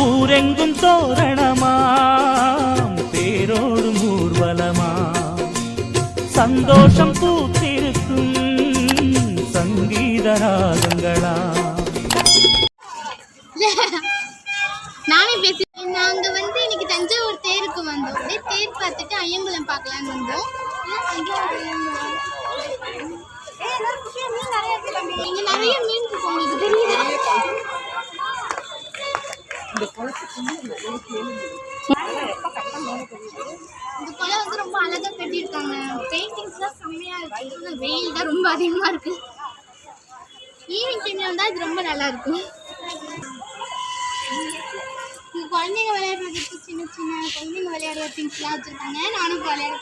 ஊரெங்கும் தோரணமாம் தேரோடும் ஊர்வலமா சந்தோஷம் பூத்திருக்கும் சங்கீத ராகங்களா நானே பேசி நாங்க வந்து இன்னைக்கு தஞ்சாவூர் தேருக்கு வந்தோம். தேர் பார்த்துட்டு ஐயங்குளம் பார்க்கலான்னு வந்தோம். இங்க நிறைய இந்த குளம் வந்து ரொம்ப அழகா கட்டியிருக்காங்க. பெயிண்டிங்ஸ்லாம் செம்மையா இருக்கு. ஆனா வெயில் தான் ரொம்ப அதிகமாக இருக்கு. ஈவினிங் டைம்ல வந்தா இது ரொம்ப நல்லா இருக்கும். இங்க குழந்தைங்க விளையாடுறதுக்கு சின்ன சின்ன குழந்தைங்க விளையாடுற திங்ஸ்லாம் வச்சிருக்காங்க. நானும் விளையாட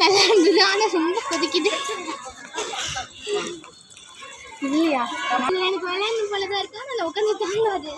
நல்லா இருந்தது ஆனால் ரொம்ப கொதிக்குது. இல்லையா எனக்கு விளையாடணும் போலதான் இருக்கா? நான் உட்காந்து தாங்காது